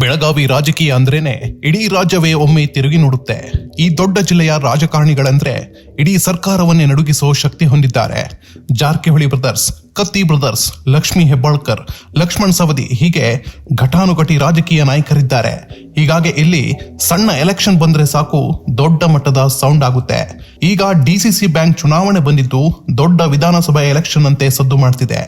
ಬೆಳಗಾವಿ ರಾಜಕೀಯ ಅಂದ್ರೇನೆ ಇಡೀ ರಾಜ್ಯವೇ ಒಮ್ಮೆ ತಿರುಗಿ ನೋಡುತ್ತೆ. ಈ ದೊಡ್ಡ ಜಿಲ್ಲೆಯ ರಾಜಕಾರಣಿಗಳಂದ್ರೆ ಇಡೀ ಸರ್ಕಾರವನ್ನೇ ನಡುಗಿಸೋ ಶಕ್ತಿ ಹೊಂದಿದ್ದಾರೆ. ಜಾರಕಿಹೊಳಿ ಬ್ರದರ್ಸ್, ಕತ್ತಿ ಬ್ರದರ್ಸ್, ಲಕ್ಷ್ಮಿ ಹೆಬ್ಬಾಳ್ಕರ್, ಲಕ್ಷ್ಮಣ್ ಸವದಿ ಹೀಗೆ ಘಟಾನುಘಟಿ ರಾಜಕೀಯ ನಾಯಕರಿದ್ದಾರೆ. ಹೀಗಾಗಿ ಇಲ್ಲಿ ಸಣ್ಣ ಎಲೆಕ್ಷನ್ ಬಂದ್ರೆ ಸಾಕು ದೊಡ್ಡ ಮಟ್ಟದ ಸೌಂಡ್ ಆಗುತ್ತೆ. ಈಗ ಡಿಸಿಸಿ ಬ್ಯಾಂಕ್ ಚುನಾವಣೆ ಬಂದಿದ್ದು ದೊಡ್ಡ ವಿಧಾನಸಭಾ ಎಲೆಕ್ಷನ್ ಅಂತೆ ಸದ್ದು ಮಾಡ್ತಿದೆ.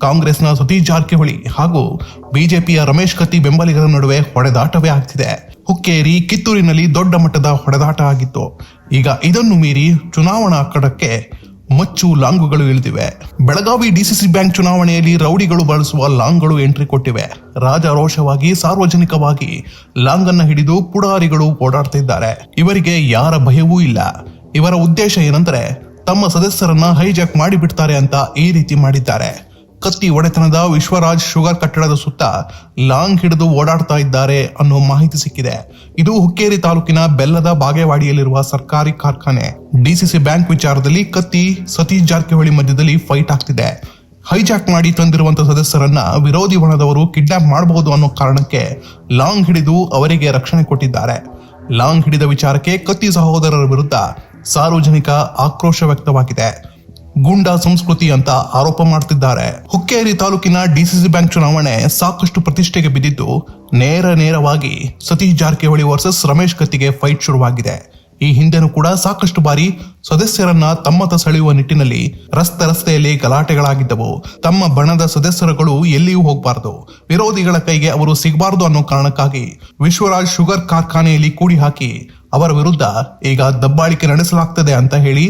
ಕಾಂಗ್ರೆಸ್ನ ಸತೀಶ್ ಜಾರಕಿಹೊಳಿ ಹಾಗೂ ಬಿಜೆಪಿಯ ರಮೇಶ್ ಕತ್ತಿ ಬೆಂಬಲಿಗರ ನಡುವೆ ಹೊಡೆದಾಟವೇ ಆಗ್ತಿದೆ. ಹುಕ್ಕೇರಿ, ಕಿತ್ತೂರಿನಲ್ಲಿ ದೊಡ್ಡ ಮಟ್ಟದ ಹೊಡೆದಾಟ ಆಗಿತ್ತು. ಈಗ ಇದನ್ನು ಮೀರಿ ಚುನಾವಣಾ ಅಕ್ಕಡಕ್ಕೆ ಮಚ್ಚು ಲಾಂಗುಗಳು ಇಳಿದಿವೆ. ಬೆಳಗಾವಿ ಡಿಸಿಸಿ ಬ್ಯಾಂಕ್ ಚುನಾವಣೆಯಲ್ಲಿ ರೌಡಿಗಳು ಬಳಸುವ ಲಾಂಗ್ಗಳು ಎಂಟ್ರಿ ಕೊಟ್ಟಿವೆ. ರಾಜಾರೋಷವಾಗಿ, ಸಾರ್ವಜನಿಕವಾಗಿ ಲಾಂಗ್ ಅನ್ನ ಹಿಡಿದು ಪುಡಾರಿಗಳು ಓಡಾಡ್ತಿದ್ದಾರೆ. ಇವರಿಗೆ ಯಾರ ಭಯವೂ ಇಲ್ಲ. ಇವರ ಉದ್ದೇಶ ಏನಂದ್ರೆ ತಮ್ಮ ಸದಸ್ಯರನ್ನ ಹೈಜಾಕ್ ಮಾಡಿಬಿಡ್ತಾರೆ ಅಂತ ಈ ರೀತಿ ಮಾಡಿದ್ದಾರೆ. ಕತ್ತಿ ಒಡೆತನದ ವಿಶ್ವರಾಜ್ ಶುಗರ್ ಕಟ್ಟಡದ ಸುತ್ತ ಲಾಂಗ್ ಹಿಡಿದು ಓಡಾಡ್ತಾ ಇದ್ದಾರೆ ಅನ್ನೋ ಮಾಹಿತಿ ಸಿಕ್ಕಿದೆ. ಇದು ಹುಕ್ಕೇರಿ ತಾಲೂಕಿನ ಬೆಲ್ಲದ ಬಾಗೇವಾಡಿಯಲ್ಲಿರುವ ಸರ್ಕಾರಿ ಕಾರ್ಖಾನೆ. ಡಿಸಿಸಿ ಬ್ಯಾಂಕ್ ವಿಚಾರದಲ್ಲಿ ಕತ್ತಿ ಸತೀಶ್ ಜಾರಕಿಹೊಳಿ ಮಧ್ಯದಲ್ಲಿ ಫೈಟ್ ಆಗ್ತಿದೆ. ಹೈಜಾಕ್ ಮಾಡಿ ತಂದಿರುವಂತಹ ಸದಸ್ಯರನ್ನ ವಿರೋಧಿ ಬಣದವರು ಕಿಡ್ನಾಪ್ ಮಾಡಬಹುದು ಅನ್ನೋ ಕಾರಣಕ್ಕೆ ಲಾಂಗ್ ಹಿಡಿದು ಅವರಿಗೆ ರಕ್ಷಣೆ ಕೊಟ್ಟಿದ್ದಾರೆ. ಲಾಂಗ್ ಹಿಡಿದ ವಿಚಾರಕ್ಕೆ ಕತ್ತಿ ಸಹೋದರರ ವಿರುದ್ಧ ಸಾರ್ವಜನಿಕ ಆಕ್ರೋಶ ವ್ಯಕ್ತವಾಗಿದೆ. ಗೂಂಡಾ ಸಂಸ್ಕೃತಿ ಅಂತ ಆರೋಪ ಮಾಡ್ತಿದ್ದಾರೆ. ಹುಕ್ಕೇರಿ ತಾಲೂಕಿನ ಡಿಸಿಸಿ ಬ್ಯಾಂಕ್ ಚುನಾವಣೆ ಸಾಕಷ್ಟು ಪ್ರತಿಷ್ಠೆಗೆ ಬಿದ್ದಿದ್ದು ನೇರ ನೇರವಾಗಿ ಸತೀಶ್ ಜಾರಕಿಹೊಳಿ ವರ್ಸಸ್ ರಮೇಶ್ ಕತ್ತಿಗೆ ಫೈಟ್ ಶುರುವಾಗಿದೆ. ಈ ಹಿಂದೆನೂ ಕೂಡ ಸಾಕಷ್ಟು ಬಾರಿ ಸದಸ್ಯರನ್ನ ತಮ್ಮತ ಸೆಳೆಯುವ ನಿಟ್ಟಿನಲ್ಲಿ ರಸ್ತೆ ರಸ್ತೆಯಲ್ಲಿ ಗಲಾಟೆಗಳಾಗಿದ್ದವು. ತಮ್ಮ ಬಣದ ಸದಸ್ಯರುಗಳು ಎಲ್ಲಿಯೂ ಹೋಗಬಾರದು. ವಿರೋಧಿಗಳ ಕೈಗೆ ಅವರು ಸಿಗಬಾರದು ಅನ್ನೋ ಕಾರಣಕ್ಕಾಗಿ ವಿಶ್ವರಾಜ್ ಶುಗರ್ ಕಾರ್ಖಾನೆಯಲ್ಲಿ ಕೂಡಿ ಹಾಕಿ ಅವರ ವಿರುದ್ಧ ಈಗ ದಬ್ಬಾಳಿಕೆ ನಡೆಸಲಾಗ್ತದೆ ಅಂತ ಹೇಳಿ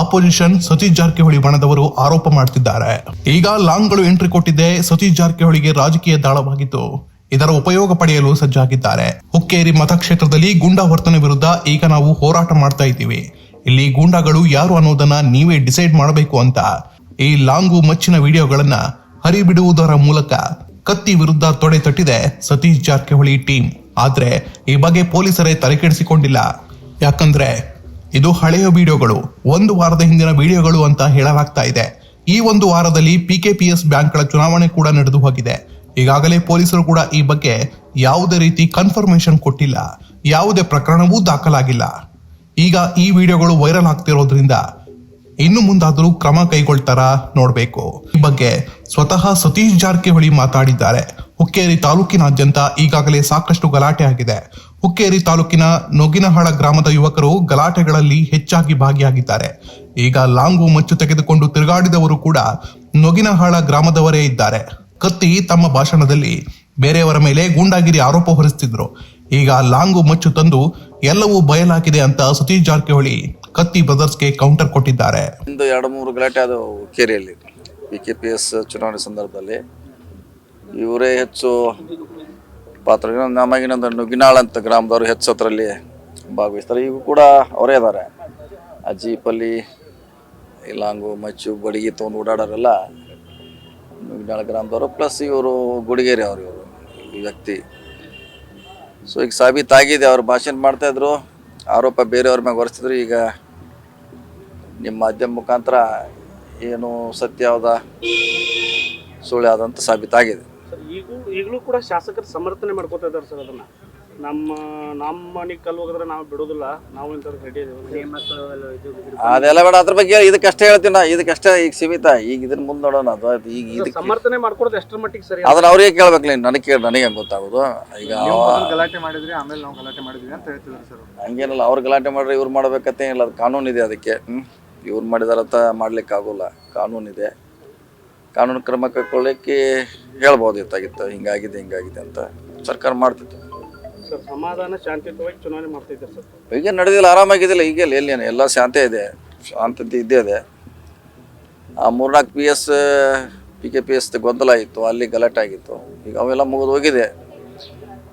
ಆಪೋಸಿಷನ್ ಸತೀಶ್ ಜಾರಕಿಹೊಳಿ ಬಣದವರು ಆರೋಪ ಮಾಡ್ತಿದ್ದಾರೆ. ಈಗ ಲಾಂಗ್ಗಳು ಎಂಟ್ರಿ ಕೊಟ್ಟಿದ್ದೆ ಸತೀಶ್ ಜಾರಕಿಹೊಳಿಗೆ ರಾಜಕೀಯ ದಾಳವಾಗಿತ್ತು. ಇದರ ಉಪಯೋಗ ಪಡೆಯಲು ಸಜ್ಜಾಗಿದ್ದಾರೆ. ಹುಕ್ಕೇರಿ ಮತಕ್ಷೇತ್ರದಲ್ಲಿ ಗೂಂಡಾ ವರ್ತನೆ ವಿರುದ್ಧ ಈಗ ನಾವು ಹೋರಾಟ ಮಾಡ್ತಾ ಇದ್ದೀವಿ. ಇಲ್ಲಿ ಗೂಂಡಾಗಳು ಯಾರು ಅನ್ನೋದನ್ನ ನೀವೇ ಡಿಸೈಡ್ ಮಾಡಬೇಕು ಅಂತ ಈ ಲಾಂಗು ಮಚ್ಚಿನ ವಿಡಿಯೋಗಳನ್ನ ಹರಿಬಿಡುವುದರ ಮೂಲಕ ಕತ್ತಿ ವಿರುದ್ಧ ತೊಡೆ ತಟ್ಟಿದೆ ಸತೀಶ್ ಜಾರಕಿಹೊಳಿ ಟೀಮ್ ಆದ್ರೆ ಈ ಬಗ್ಗೆ ಪೊಲೀಸರೇ ತಲೆಕೆಡಿಸಿಕೊಂಡಿಲ್ಲ. ಯಾಕಂದ್ರೆ ಇದು ಹಳೆಯ ವಿಡಿಯೋಗಳು. ಒಂದು ವಾರದ ಹಿಂದಿನ ವಿಡಿಯೋಗಳು ಅಂತ ಹೇಳಲಾಗ್ತಾ ಇದೆ. ಈ ಒಂದು ವಾರದಲ್ಲಿ ಪಿಕೆಪಿಎಸ್ ಬ್ಯಾಂಕ್ಗಳ ಚುನಾವಣೆ ಕೂಡ ನಡೆದು ಹೋಗಿದೆ. ಈಗಾಗಲೇ ಪೊಲೀಸರು ಕೂಡ ಈ ಬಗ್ಗೆ ಯಾವುದೇ ರೀತಿ ಕನ್ಫರ್ಮೇಶನ್ ಕೊಟ್ಟಿಲ್ಲ. ಯಾವುದೇ ಪ್ರಕರಣವೂ ದಾಖಲಾಗಿಲ್ಲ. ಈಗ ಈ ವಿಡಿಯೋಗಳು ವೈರಲ್ ಆಗ್ತಿರೋದ್ರಿಂದ ಇನ್ನು ಮುಂದಾದರೂ ಕ್ರಮ ಕೈಗೊಳ್ತಾರ ನೋಡಬೇಕು. ಈ ಬಗ್ಗೆ ಸ್ವತಃ ಸತೀಶ್ ಜಾರಕಿಹೊಳಿ ಮಾತಾಡಿದ್ದಾರೆ. ಹುಕ್ಕೇರಿ ತಾಲೂಕಿನಾದ್ಯಂತ ಈಗಾಗಲೇ ಸಾಕಷ್ಟು ಗಲಾಟೆ ಆಗಿದೆ. ಹುಕ್ಕೇರಿ ತಾಲೂಕಿನ ನೊಗಿನಹಾಳ ಗ್ರಾಮದ ಯುವಕರು ಗಲಾಟೆಗಳಲ್ಲಿ ಹೆಚ್ಚಾಗಿ ಭಾಗಿಯಾಗಿದ್ದಾರೆ. ಈಗ ಲಾಂಗು ಮಚ್ಚು ತೆಗೆದುಕೊಂಡು ತಿರುಗಾಡಿದವರು ಕೂಡ ನೊಗಿನಹಾಳ ಗ್ರಾಮದವರೇ ಇದ್ದಾರೆ. ಕತ್ತಿ ತಮ್ಮ ಭಾಷಣದಲ್ಲಿ ಬೇರೆಯವರ ಮೇಲೆ ಗೂಂಡಾಗಿರಿ ಆರೋಪ ಹೊರಿಸ್ತಿದ್ರು. ಈಗ ಲಾಂಗು ಮಚ್ಚು ತಂದು ಎಲ್ಲವೂ ಬಯಲಾಗಿದೆ ಅಂತ ಸತೀಶ್ ಜಾರಕಿಹೊಳಿ ಕತ್ತಿ ಬ್ರದರ್ಸ್ಗೆ ಕೌಂಟರ್ ಕೊಟ್ಟಿದ್ದಾರೆ. ಒಂದು ಎರಡು ಮೂರು ಗಲಾಟೆ ಅದು ಕೇರಿಯಲ್ಲಿ ಪಿ ಕೆ ಪಿ ಎಸ್ ಚುನಾವಣೆ ಸಂದರ್ಭದಲ್ಲಿ ಇವರೇ ಹೆಚ್ಚು ಪಾತ್ರ ನಮಗಿನೊಂದು ನುಗ್ಗಿನಾಳ್ ಅಂತ ಗ್ರಾಮದವರು ಹೆಚ್ಚು ಹತ್ರಲ್ಲಿ ಭಾಗವಹಿಸ್ತಾರೆ. ಈಗ ಕೂಡ ಅವರೇ ಇದ್ದಾರೆ. ಆ ಜೀಪಲ್ಲಿ ಇಲ್ಲಾಂಗು ಲಾಂಗು ಮಚ್ಚು, ಬಡಿಗೆ ತೊಗೊಂಡು ಓಡಾಡೋರೆಲ್ಲ ನುಗ್ಗಿನಾಳ ಗ್ರಾಮದವರು. ಪ್ಲಸ್ ಇವರು ಗುಡಿಗೇರಿ ಅವರು, ಇವರು ಈ ವ್ಯಕ್ತಿ. ಸೊ ಈಗ ಸಾಬೀತಾಗಿದೆ. ಅವ್ರು ಭಾಷಣ ಮಾಡ್ತಾಯಿದ್ರು. ಆರೋಪ ಬೇರೆಯವ್ರ ಮ್ಯಾಗ ಹೊರಿಸ್ತಿದ್ರು. ಈಗ ನಿಮ್ಮ ಮಾಧ್ಯಮ ಮುಖಾಂತರ ಏನು ಸತ್ಯ ಯಾವ್ದ ಸುಳ್ಳು ಸಾಬೀತಾಗಿದೆ. ಈಗೂ ಈಗಲೂ ಕೂಡ ಶಾಸಕರು ಸಮರ್ಥನೆ ಮಾಡ್ಕೋತಾ ಇದ್ದಾರೆ ಸರ್ ಅದನ್ನ. ನಮ್ಮ ನಮ್ಮ ಮನೆಗೆ ಕಲ್ಲು ಹೋಗಿದ್ರೆ ನಾವು ಬಿಡೋದಿಲ್ಲ. ನಾವು ಇಂಥದ್ದು ರೆಡಿ ಇದೀವಿ. ಅದೆಲ್ಲ ಬೇಡ ಅದ್ರ ಬಗ್ಗೆ ಇದಕ್ಕಷ್ಟೇ ಹೇಳ್ತೀನಿ ನಾ. ಇದಕ್ಕಷ್ಟೇ ಈಗ ಸೀಮಿತ. ಈಗ ಇದನ್ನ ಮುಂದೆ ನೋಡೋಣ ಅದು. ಅದು ಈಗ ಇದಕ್ಕೆ ಸಮರ್ಥನೆ ಮಾಡ್ಕೊಡೋದು ಎಷ್ಟರ ಮಟ್ಟಿಗೆ ಸರಿ ಅದನ್ನ ಅವ್ರಿಗೆ ಕೇಳ್ಬೇಕಲ್ಲ ನನಗೆ ಕೇಳಿ ನನಗೆ ಹೆಂಗೆ ಗೊತ್ತಾಗೋದು? ಈಗ ಅವ- ಗಲಾಟೆ ಮಾಡಿದ್ರಿ ಆಮೇಲೆ ನಾವು ಗಲಾಟೆ ಮಾಡಿದ್ವಿ ಅಂತ ಹೇಳ್ತಿದ್ರು ಸರ್ ಹಂಗೇನಲ್ಲ ಅವ್ರು ಗಲಾಟೆ ಮಾಡ್ರಿ ಇವ್ರು ಮಾಡ್ಬೇಕತ್ತೇನಿಲ್ಲ ಅದು ಕಾನೂನು ಇದೆ ಅದಕ್ಕೆ. ಹ್ಮ್? ಇವ್ರು ಮಾಡಿದಾರತ್ತ ಮಾಡ್ಲಿಕ್ಕೆ ಆಗೋಲ್ಲ ಕಾನೂನು ಇದೆ ಕಾನೂನು ಕ್ರಮ ಕೈಗೊಳ್ಳಕ್ಕೆ ಹೇಳ್ಬೋದಿತ್ತಾಗಿತ್ತು ಹಿಂಗಾಗಿದೆ ಹಿಂಗಾಗಿದೆ ಅಂತ ಸರ್ಕಾರ ಮಾಡ್ತಿತ್ತು. ಸರ್ ಸಮಾಧಾನ ಶಾಂತಿಯುತವಾಗಿ ಚುನಾವಣೆ ಮಾಡ್ತಿದ್ದಾರೆ ಸರ್. ಈಗ ನಡೆದಿಲ್ಲ ಆರಾಮಾಗಿದ್ದಿಲ್ಲ ಈಗ ಎಲ್ಲಿ ಎಲ್ಲ ಶಾಂತಿ ಇದೆ ಶಾಂತತೆ ಇದ್ದೇ ಇದೆ. ಆ ಮೂರ್ನಾಲ್ಕು P S P K P S ಗೊಂದಲ ಇತ್ತು ಅಲ್ಲಿ ಗಲಾಟೆ ಆಗಿತ್ತು. ಈಗ ಅವೆಲ್ಲ ಮುಗಿದು ಹೋಗಿದೆ.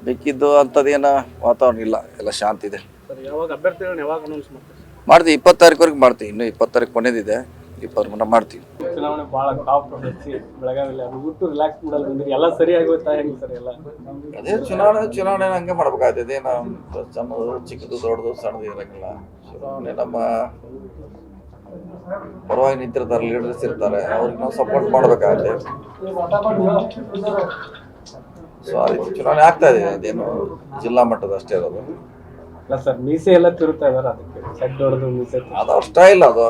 ಬೇಕಿದ್ದು ಅಂಥದ್ದೇನು ವಾತಾವರಣ ಇಲ್ಲ ಎಲ್ಲ ಶಾಂತಿ ಇದೆ. ಯಾವಾಗ ಅಭ್ಯರ್ಥಿಗಳನ್ನ ಯಾವಾಗ ಅನೌನ್ಸ್ ಮಾಡ್ತೀವಿ ಇಪ್ಪತ್ತು ತಾರೀಕುವರೆಗೆ ಮಾಡ್ತೀವಿ ಇನ್ನೂ ಇಪ್ಪತ್ತು ತಾರೀಕು ಕೊನೆದಿದೆ. ಇಪ್ಪತ್ತು ಮನ ಮಾಡ್ತೀವಿ. ಚುನಾವಣೆ ಭಾಳ ಟಾಪ್ ಪ್ರಶಸ್ತಿ ಅದು ಬಿಟ್ಟು ರಿಲ್ಯಾಕ್ಸ್ ಮಾಡಲ್ಲ ಬಂದಿರಿ ಎಲ್ಲ ಸರಿಯಾಗಿ ಹೋಯ್ತಾ ಹೆಂಗೆ ಸರ್ ಎಲ್ಲ? ಅದೇ ಚುನಾವಣೆ ಚುನಾವಣೆ ಹಂಗೆ ಮಾಡ್ಬೇಕಾಗ್ತದೆ. ನಮ್ಮ ಸಣ್ಣದು ಚಿಕ್ಕದು ದೊಡ್ಡದು ಸಣ್ಣದು ಇರಂಗಿಲ್ಲ. ಚುನಾವಣೆ ನಮ್ಮ ಪರವಾಗಿ ನಿಂತಿರ್ತಾರೆ ಲೀಡರ್ಸ್ ಇರ್ತಾರೆ. ಅವ್ರಿಗೆ ನಾವು ಸಪೋರ್ಟ್ ಮಾಡ್ಬೇಕಾಗತ್ತೆ. ಸೊ ಆ ರೀತಿ ಚುನಾವಣೆ ಆಗ್ತಾ ಇದೆ. ಅದೇನು ಜಿಲ್ಲಾ ಮಟ್ಟದ ಅಷ್ಟೇ ಇರೋದು. ಅಲ್ಲ ಸರ್ ಮೀಸೆ ಎಲ್ಲ ತಿರುತ್ತಾ ಇದಾರೆ ಅದಕ್ಕೆ. ಸೆಟ್ ಹೊಡೆದು ಮೀಸೆ ಅದು ಸ್ಟೈಲ್ ಅದು.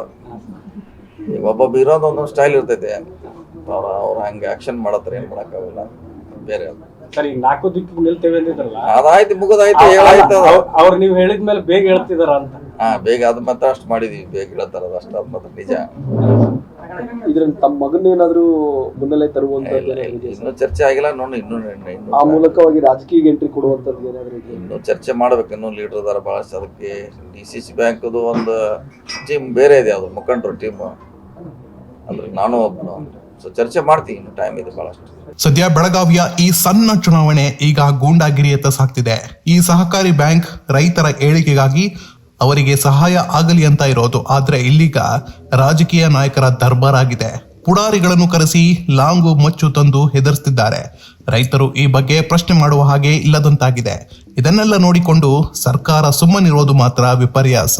ಒಬ್ಬೊಬ್ಬ ಇರೋದು ಒಂದೊಂದು ಸ್ಟೈಲ್ ಇರ್ತೈತೆ. ಅವ್ರ ಅವ್ರ ಹಂಗೆ ಆಕ್ಷನ್ ಮಾಡತ್ತಾರೆ ಏನು ಮಾಡೋಕ್ಕಾಗಲ್ಲ ಬೇರೆ ಅದು ಸರಿ ನಾಲ್ಕು ದಿಕ್ಕು ನಿಲ್ತೇವೆ ಅಂದಿದ್ರಲ್ಲ? ಅದಾಯ್ತು ಮುಗಿದಾಯ್ತು ಹೇಳಾಯ್ತು ಅದು. ಅವ್- ಅವ್ರು ನೀವು ಹೇಳಿದ್ಮೇಲೆ ಬೇಗ ಹೇಳ್ತಿದಾರ ಅಂತ. ಹಾ ಬೇಗ ಅದು ಮಾತ್ರ ಅಷ್ಟು ಮಾಡಿದೀವಿ ಬೇಗ ಹೇಳ್ತಾರ ಅದು ಅಷ್ಟು ಮತ್ತೆ ಮಾತ್ರ ನಿಜ. ಇದ್ರಲ್ಲಿ ತಮ್ಮ ಮಗನ್ನೇನಾದ್ರೂ ಮುನ್ನೆಲೆ ತರುವಂತದ್ದು ಏನಾದ್ರು. ಇನ್ನೂ ಚರ್ಚೆ ಆಗಿಲ್ಲ ನೋಡಿ ಇನ್ನೂ ಇನ್ನೂ ಆ ಮೂಲಕವಾಗಿ ರಾಜಕೀಯ ಎಂಟ್ರಿ ಕೊಡುವಂತದ್ದು ಏನಾದ್ರೂ ಇನ್ನೂ ಚರ್ಚೆ ಮಾಡ್ಬೇಕು ಇನ್ನೂ ಲೀಡರ್ ಅದಾರ ಬಹಳಷ್ಟು ಅದಕ್ಕೆ ಡಿ ಸಿ ಸಿ ಬ್ಯಾಂಕ್ದು ಒಂದು ಟೀಮ್ ಬೇರೆ ಇದೆ ಅದು ಮುಖಂಡರು ಟೀಮ್ ನಾನು ಒಬ್ಬನು ಸೊ ಚರ್ಚೆ ಮಾಡ್ತೀನಿ ಟೈಮ್ ಇದೆ ಬಹಳಷ್ಟು. ಸದ್ಯ ಬೆಳಗಾವಿಯ ಈ ಸಣ್ಣ ಚುನಾವಣೆ ಈಗ ಗೂಂಡಾಗಿರಿಯತ್ತ ಸಾಕ್ತಿದೆ. ಈ ಸಹಕಾರಿ ಬ್ಯಾಂಕ್ ರೈತರ ಏಳಿಗೆಗಾಗಿ ಅವರಿಗೆ ಸಹಾಯ ಆಗಲಿ ಅಂತ ಇರೋದು. ಆದ್ರೆ ಇಲ್ಲೀಗ ರಾಜಕೀಯ ನಾಯಕರ ದರ್ಬಾರ್ ಆಗಿದೆ. ಪುಡಾರಿಗಳನ್ನು ಕರೆಸಿ ಲಾಂಗು ಮಚ್ಚು ತಂದು ಹೆದರ್ಸ್ತಿದ್ದಾರೆ. ರೈತರು ಈ ಬಗ್ಗೆ ಪ್ರಶ್ನೆ ಮಾಡುವ ಹಾಗೆ ಇಲ್ಲದಂತಾಗಿದೆ. ಇದನ್ನೆಲ್ಲ ನೋಡಿಕೊಂಡು ಸರ್ಕಾರ ಸುಮ್ಮನಿರೋದು ಮಾತ್ರ ವಿಪರ್ಯಾಸ.